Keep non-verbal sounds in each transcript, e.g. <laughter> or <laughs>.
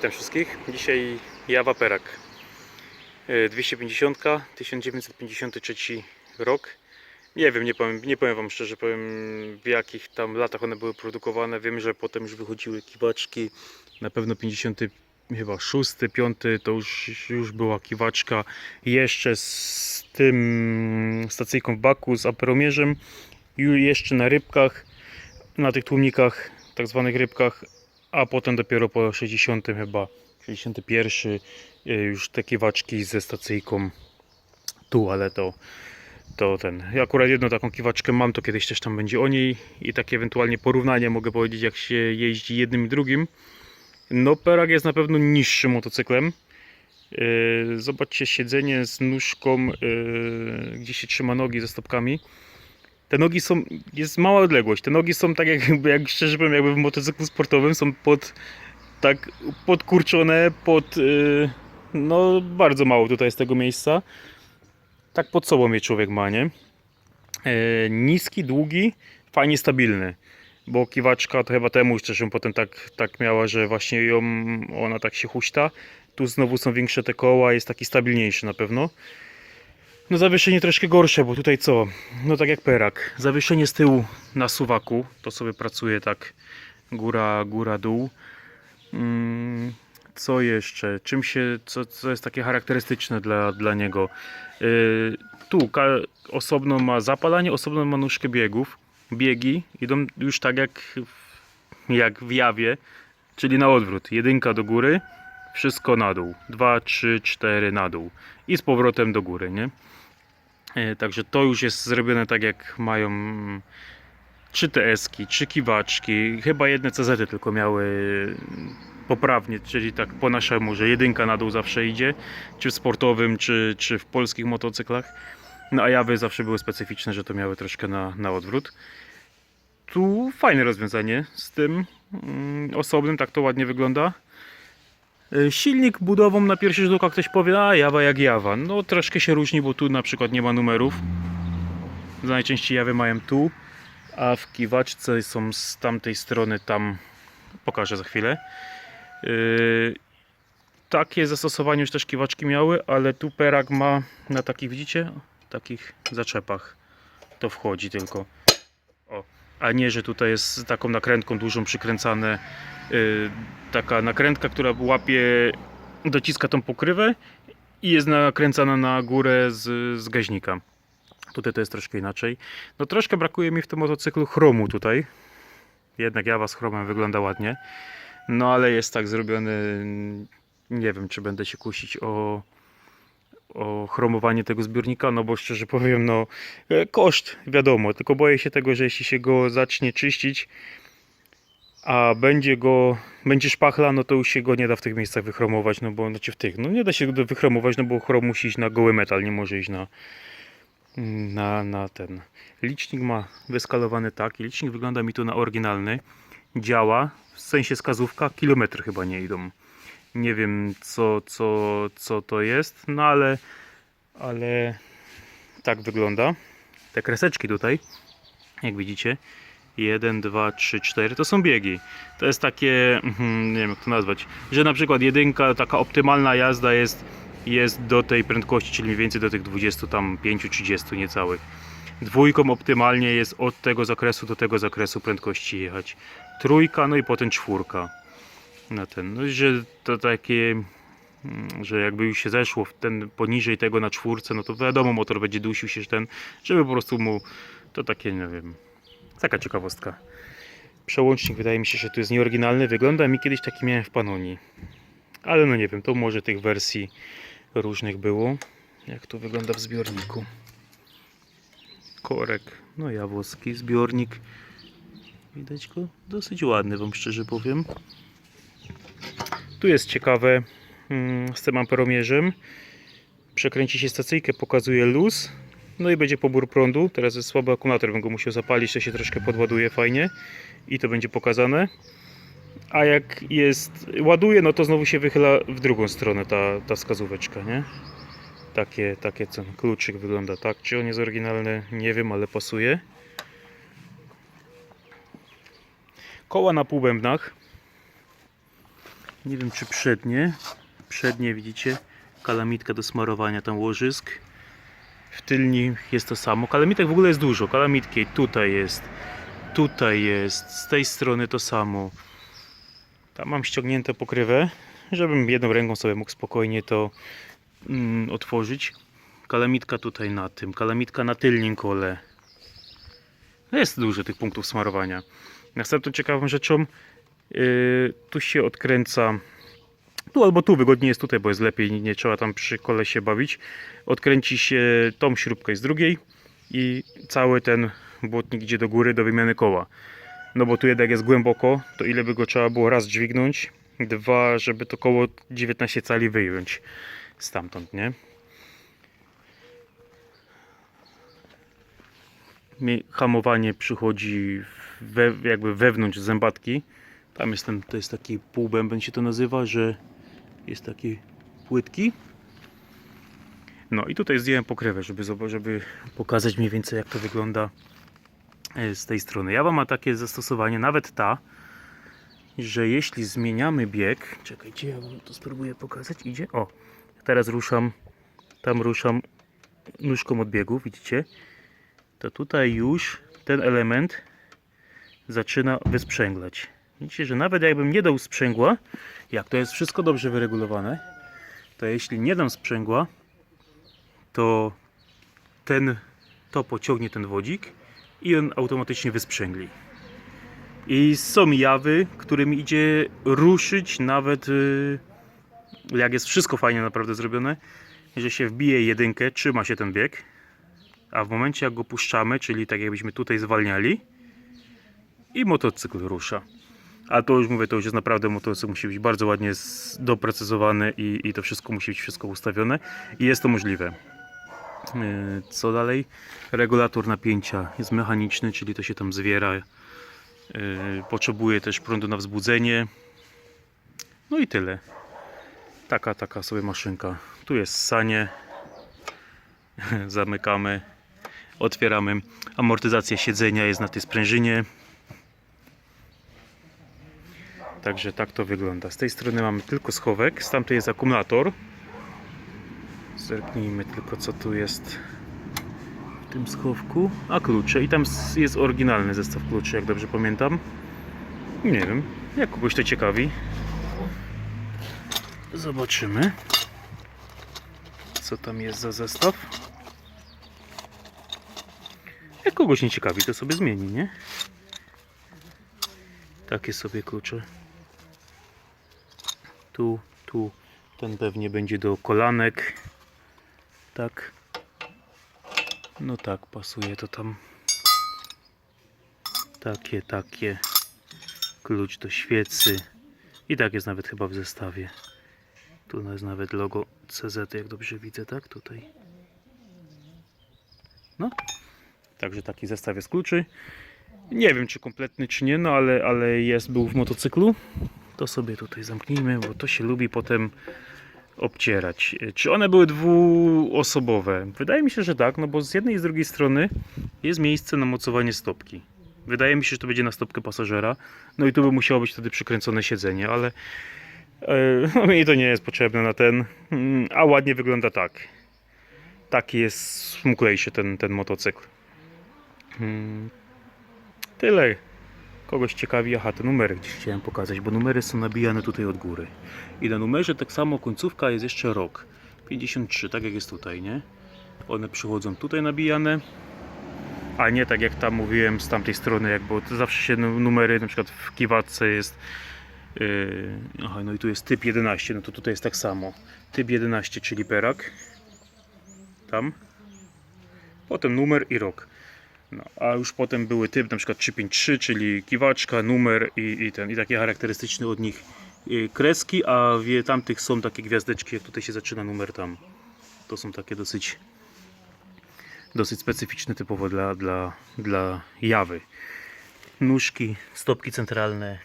Witam wszystkich. Dzisiaj Jawa Perak. E, 250, 1953 rok. Nie wiem, nie powiem, nie powiem Wam szczerze, powiem w jakich tam latach one były produkowane. Wiem, że potem już wychodziły kiwaczki. Na pewno 50, chyba 6, 5 to już, już była kiwaczka. Jeszcze z tym stacyjką w baku, z aperomierzem. Jeszcze na rybkach, na tych tłumnikach, tak zwanych rybkach a potem dopiero po 60 chyba 61 y, już te kiwaczki ze stacyjką tu, ale to to ten. Ja akurat jedną taką kiwaczkę mam, to kiedyś też tam będzie o niej i takie ewentualnie porównanie mogę powiedzieć jak się jeździ jednym i drugim. No Perak jest na pewno niższym motocyklem. Yy, Zobaczcie siedzenie z nóżką, yy, gdzie się trzyma nogi ze stopkami. Te nogi są, jest mała odległość. Te nogi są tak jakby, jak szczerze powiem, jakby w motocyklu sportowym są pod, tak podkurczone, pod, yy, no bardzo mało tutaj jest tego miejsca. Tak pod sobą je człowiek ma, nie? Yy, niski, długi, fajnie stabilny. Bo kiwaczka to chyba temu jeszcze że potem tak, tak miała, że właśnie ją, ona tak się huśta. Tu znowu są większe te koła, jest taki stabilniejszy na pewno. No zawieszenie troszkę gorsze, bo tutaj co? No tak jak perak. Zawieszenie z tyłu na suwaku, to sobie pracuje tak góra, góra, dół. Mm, co jeszcze? Czym się, co, co jest takie charakterystyczne dla, dla niego? Yy, tu osobno ma zapalanie, osobno ma nóżkę biegów. Biegi idą już tak jak, w- jak w jawie, czyli na odwrót. Jedynka do góry, wszystko na dół. Dwa, trzy, cztery na dół. I z powrotem do góry, nie? E, Także to już jest zrobione tak jak mają mm, trzy TS-ki, trzy kiwaczki, chyba jedne CZ tylko miały mm, poprawnie, czyli tak po naszemu, że jedynka na dół zawsze idzie, czy w sportowym, czy, czy w polskich motocyklach. No a jawy zawsze były specyficzne, że to miały troszkę na, na odwrót. Tu fajne rozwiązanie z tym mm, osobnym, tak to ładnie wygląda. E, Silnik budową na pierwszy rzut oka ktoś powie, a jawa jak jawa. No troszkę się różni, bo tu na przykład nie ma numerów. Najczęściej jawy mają tu, a w kiwaczce są z tamtej strony tam. Pokażę za chwilę. Yy, takie zastosowanie już też kiwaczki miały, ale tu perak ma na takich, widzicie, takich zaczepach. To wchodzi tylko. O, a nie, że tutaj jest taką nakrętką dużą przykręcane taka nakrętka, która łapie, dociska tą pokrywę i jest nakręcana na górę z, z gaźnika. Tutaj to jest troszkę inaczej. No troszkę brakuje mi w tym motocyklu chromu tutaj. Jednak Jawa z chromem wygląda ładnie. No ale jest tak zrobiony, nie wiem czy będę się kusić o, o chromowanie tego zbiornika, no bo szczerze powiem, no e, koszt wiadomo, tylko boję się tego, że jeśli się go zacznie czyścić, a będzie go, będzie szpachla, no to już się go nie da w tych miejscach wychromować, no bo znaczy w tych, no nie da się go wychromować, no bo chrom musi iść na goły metal, nie może iść na, na, na ten. Licznik ma wyskalowany tak licznik wygląda mi tu na oryginalny. Działa, w sensie skazówka, kilometry chyba nie idą. Nie wiem co, co, co to jest, no ale, ale tak wygląda. Te kreseczki tutaj, jak widzicie, 1, 2, 3, 4 to są biegi. To jest takie, mhm, nie wiem jak to nazwać, że na przykład jedynka, taka optymalna jazda jest, jest do tej prędkości, czyli mniej więcej do tych 25-30 niecałych. Dwójką optymalnie jest od tego zakresu do tego zakresu prędkości jechać. Trójka, no i potem czwórka. Na ten, no, że to takie, mm, że jakby już się zeszło w ten poniżej tego na czwórce, no to wiadomo, motor będzie dusił się ten, żeby po prostu mu, to takie, nie wiem, Taka ciekawostka. Przełącznik wydaje mi się, że tu jest nieoryginalny. Wygląda mi kiedyś taki miałem w Panonii. Ale no nie wiem, to może tych wersji różnych było. Jak to wygląda w zbiorniku. Korek, no jawowski zbiornik. Widać go dosyć ładny, wam szczerze powiem. Tu jest ciekawe mm, z tym amperomierzem. Przekręci się stacyjkę, pokazuje luz. No i będzie pobór prądu. Teraz jest słaby akumulator, bym go musiał zapalić, to się troszkę podładuje fajnie i to będzie pokazane. A jak jest ładuje, no to znowu się wychyla w drugą stronę ta, ta wskazóweczka, nie? Takie, takie co, kluczyk wygląda tak. Czy on jest oryginalny? Nie wiem, ale pasuje. Koła na półbębnach. Nie wiem czy przednie. Przednie widzicie. Kalamitka do smarowania tam łożysk. W tylni jest to samo. Kalamitek w ogóle jest dużo. Kalamitki tutaj jest. Tutaj jest. Z tej strony to samo. Tam mam ściągniętą pokrywę, żebym jedną ręką sobie mógł spokojnie to mm, otworzyć. Kalamitka tutaj na tym. Kalamitka na tylnym kole. Jest dużo tych punktów smarowania. Następną ciekawą rzeczą yy, tu się odkręca tu albo tu, wygodniej jest tutaj, bo jest lepiej, nie trzeba tam przy kole się bawić. Odkręci się tą śrubkę z drugiej i cały ten błotnik idzie do góry do wymiany koła. No bo tu jednak jest głęboko, to ile by go trzeba było raz dźwignąć, dwa, żeby to koło 19 cali wyjąć stamtąd, nie? Hamowanie przychodzi we, jakby wewnątrz zębatki. Tam jest ten, to jest taki półbęben się to nazywa, że jest taki płytki. No i tutaj zdjąłem pokrywę, żeby, żeby pokazać mniej więcej jak to wygląda e, z tej strony. Jawa ma takie zastosowanie, nawet ta, że jeśli zmieniamy bieg, czekajcie, ja wam to spróbuję pokazać, idzie, o, teraz ruszam, tam ruszam nóżką od biegu, widzicie, to tutaj już ten element zaczyna wysprzęglać. Widzicie, że nawet jakbym nie dał sprzęgła, jak to jest wszystko dobrze wyregulowane, to jeśli nie dam sprzęgła, to ten, to pociągnie ten wodzik i on automatycznie wysprzęgli. I są jawy, którym idzie ruszyć nawet y, jak jest wszystko fajnie naprawdę zrobione, że się wbije jedynkę, trzyma się ten bieg, a w momencie jak go puszczamy, czyli tak jakbyśmy tutaj zwalniali i motocykl rusza. A to już mówię, to już jest naprawdę motocykl, musi być bardzo ładnie doprecyzowany i, i to wszystko musi być wszystko ustawione i jest to możliwe. Yy, Co dalej? Regulator napięcia jest mechaniczny, czyli to się tam zwiera. Yy, Potrzebuje też prądu na wzbudzenie. No i tyle. Taka, taka sobie maszynka. Tu jest sanie. <laughs> Zamykamy. Otwieramy. Amortyzacja siedzenia jest na tej sprężynie. Także tak to wygląda. Z tej strony mamy tylko schowek, z tamtej jest akumulator. Zerknijmy tylko co tu jest w tym schowku. A klucze. I tam jest oryginalny zestaw kluczy, jak dobrze pamiętam. Nie wiem, jak kogoś to ciekawi. Zobaczymy. Co tam jest za zestaw. Jak kogoś nie ciekawi, to sobie zmieni, nie? Takie sobie klucze. Tu, tu. Ten pewnie będzie do kolanek. Tak. No tak, pasuje to tam. Takie, takie. Klucz do świecy. I tak jest nawet chyba w zestawie. Tu jest nawet logo CZ, jak dobrze widzę, tak? Tutaj. No. Także taki zestaw jest kluczy. Nie wiem, czy kompletny, czy nie, no ale, ale jest, był w motocyklu. To sobie tutaj zamknijmy, bo to się lubi potem obcierać. Czy one były dwuosobowe? Wydaje mi się, że tak, no bo z jednej i z drugiej strony jest miejsce na mocowanie stopki. Wydaje mi się, że to będzie na stopkę pasażera. No i tu by musiało być wtedy przykręcone siedzenie, ale e, <laughs> no, mi to nie jest potrzebne na ten. Mm, A ładnie wygląda tak. Taki jest smuklejszy ten, ten motocykl. Mm, Tyle. Kogoś ciekawi, aha, te numery gdzieś chciałem pokazać, bo numery są nabijane tutaj od góry. I na numerze tak samo końcówka jest jeszcze rok. 53, tak jak jest tutaj, nie? One przychodzą tutaj nabijane, a nie tak jak tam mówiłem z tamtej strony, jak bo zawsze się nu- numery, na przykład w kiwatce jest yy, aha, no i tu jest typ 11, no to tutaj jest tak samo. Typ 11, czyli perak. Tam. Potem numer i rok. No, a już potem były typ na przykład 353, czyli kiwaczka, numer i, i ten i takie charakterystyczne od nich y, kreski, a w tamtych są takie gwiazdeczki, jak tutaj się zaczyna numer tam. To są takie dosyć dosyć specyficzne typowo dla, dla, dla jawy. Nóżki, stopki centralne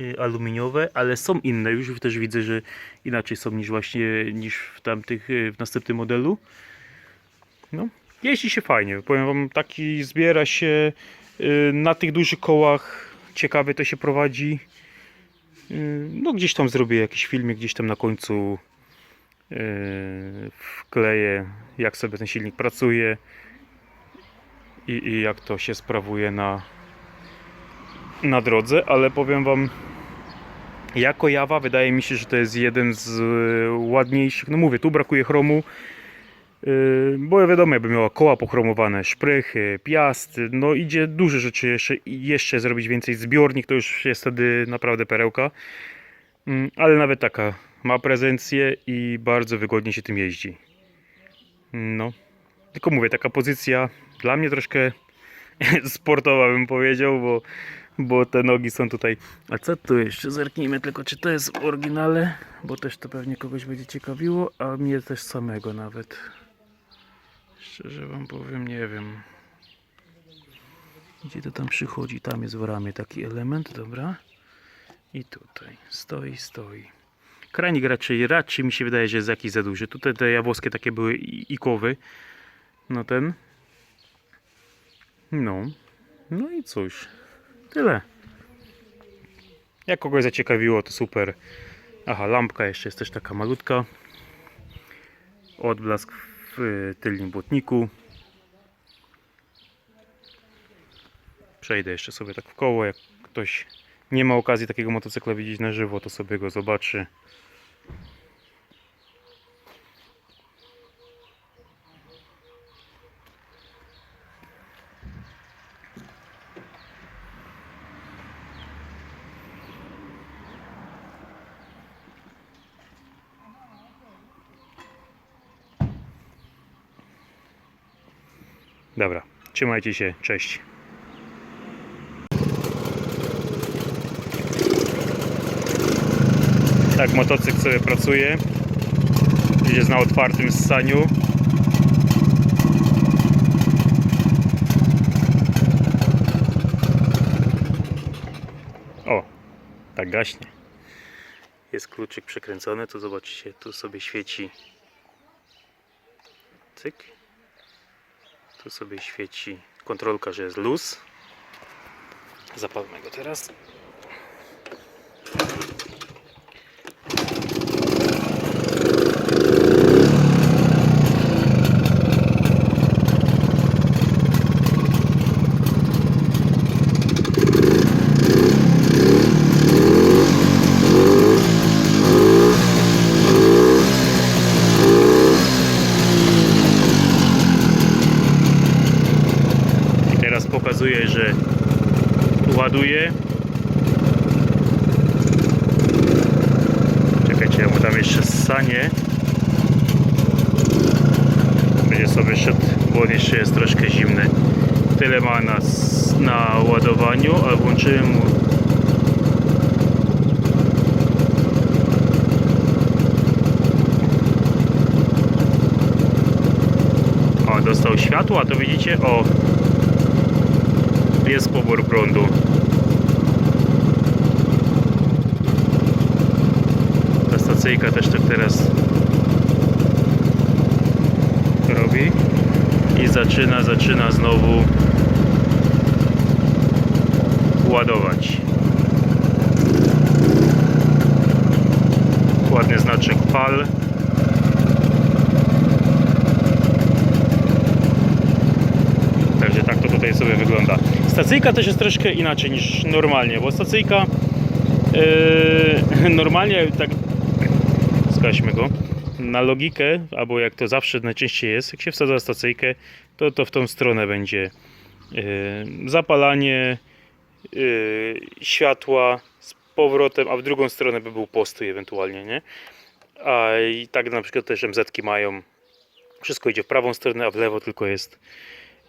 y, aluminiowe, ale są inne. Już też widzę, że inaczej są niż właśnie niż w tamtych y, w następnym modelu. No, jeździ się fajnie. Powiem wam, taki zbiera się y, na tych dużych kołach. Ciekawie to się prowadzi. Yy, No gdzieś tam zrobię jakiś filmik, gdzieś tam na końcu yy, wkleję jak sobie ten silnik pracuje i, i jak to się sprawuje na, na drodze, ale powiem Wam jako Jawa wydaje mi się, że to jest jeden z ładniejszych, no mówię, tu brakuje chromu, bo wiadomo, jakby miała koła pochromowane, szprychy, piast, no idzie duże rzeczy jeszcze, jeszcze zrobić więcej, zbiornik to już jest wtedy naprawdę perełka, Mm, ale nawet taka ma prezencję i bardzo wygodnie się tym jeździ. No, tylko mówię, taka pozycja dla mnie troszkę <laughs> sportowa bym powiedział, bo, bo te nogi są tutaj. A co tu jeszcze? Zerknijmy tylko, czy to jest w oryginale, bo też to pewnie kogoś będzie ciekawiło, a mnie też samego nawet. Szczerze wam powiem, nie wiem. Gdzie to tam przychodzi? Tam jest w ramie taki element, dobra. I tutaj stoi, stoi. Kranik raczej, raczej mi się wydaje, że jest jakiś za duży. Tutaj te jawłoskie takie były ikowy. No ten. No. No i cóż. Tyle. Jak kogoś zaciekawiło, to super. Aha, lampka jeszcze jest też taka malutka. Odblask w tylnym błotniku. Przejdę jeszcze sobie tak w koło. Jak ktoś nie ma okazji takiego motocykla widzieć na żywo, to sobie go zobaczy. Dobra, trzymajcie się, cześć. Tak motocykl sobie pracuje. Jest na otwartym ssaniu. O, tak gaśnie. Jest kluczyk przekręcony, tu zobaczycie, tu sobie świeci. Cyk. Tu sobie świeci kontrolka, że jest luz. Zapalmy go teraz. I teraz pokazuje, że ładuje. Czekajcie, ja mu tam jeszcze ssanie. Będzie sobie szedł, bo on jeszcze jest troszkę zimny. Tyle ma na, na ładowaniu, a włączyłem mu dostał światło, a to widzicie, o, jest pobór prądu. Ta stacyjka też tak teraz robi i zaczyna, zaczyna znowu ładować. Ładny znaczek PAL. Także tak to tutaj sobie wygląda. Stacyjka też jest troszkę inaczej niż normalnie, bo stacyjka yy, <laughs> normalnie tak go na logikę, albo jak to zawsze najczęściej jest, jak się wsadza stacyjkę, to to w tą stronę będzie yy, zapalanie yy, światła z powrotem, a w drugą stronę by był postój ewentualnie, nie? A i tak na przykład też MZ-ki mają wszystko idzie w prawą stronę, a w lewo tylko jest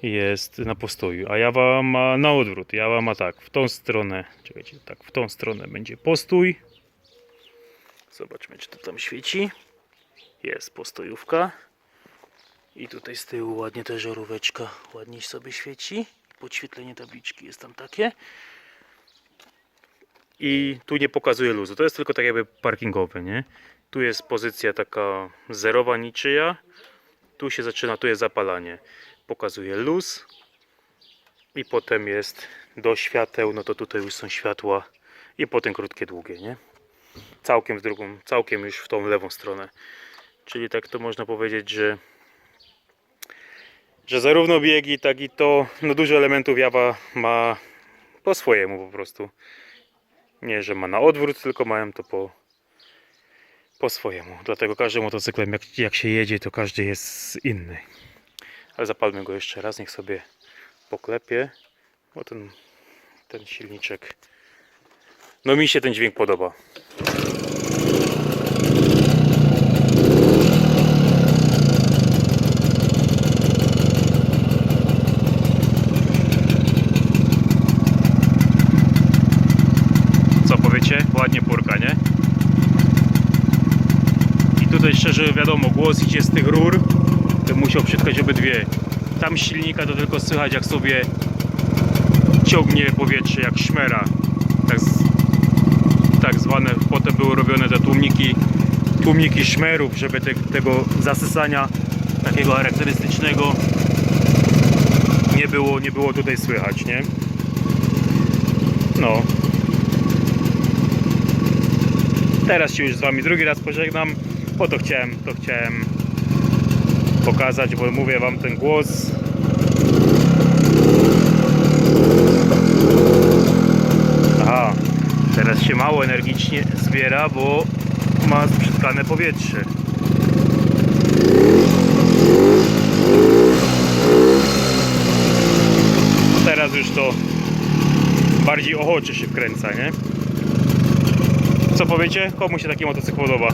jest na postoju, a Jawa ma na odwrót. Jawa ma tak, w tą stronę, czekajcie, tak, w tą stronę będzie postój. Zobaczmy, czy to tam świeci. Jest postojówka. I tutaj z tyłu ładnie ta żaróweczka ładnie sobie świeci. Podświetlenie tabliczki jest tam takie. I tu nie pokazuje luzu. To jest tylko tak jakby parkingowe, nie? Tu jest pozycja taka zerowa niczyja. Tu się zaczyna, tu jest zapalanie pokazuje luz i potem jest do świateł, no to tutaj już są światła i potem krótkie, długie, nie? Całkiem w drugą, całkiem już w tą lewą stronę. Czyli tak to można powiedzieć, że że zarówno biegi, tak i to, no dużo elementów Jawa ma po swojemu po prostu. Nie, że ma na odwrót, tylko mają to po, po swojemu. Dlatego każdym motocyklem, jak, jak się jedzie, to każdy jest inny. Ale zapalmy go jeszcze raz, niech sobie poklepie, bo ten, ten silniczek, no mi się ten dźwięk podoba. Co powiecie? Ładnie purka, nie? I tutaj szczerze wiadomo, głos idzie z tych rur, to musiał przytkać obydwie. Tam silnika to tylko słychać jak sobie ciągnie powietrze, jak szmera. Zwane, potem były robione te tłumniki, tłumniki szmerów, żeby te, tego zasysania takiego charakterystycznego nie było, nie było tutaj słychać, nie? No, Teraz się już z Wami drugi raz pożegnam, bo to chciałem, to chciałem pokazać, bo mówię Wam ten głos. Aha, teraz się mało energicznie zbiera, bo ma przytkane powietrze. Teraz już to bardziej ochoczy się wkręca, nie? Co powiecie? Komu się taki motocykl podoba?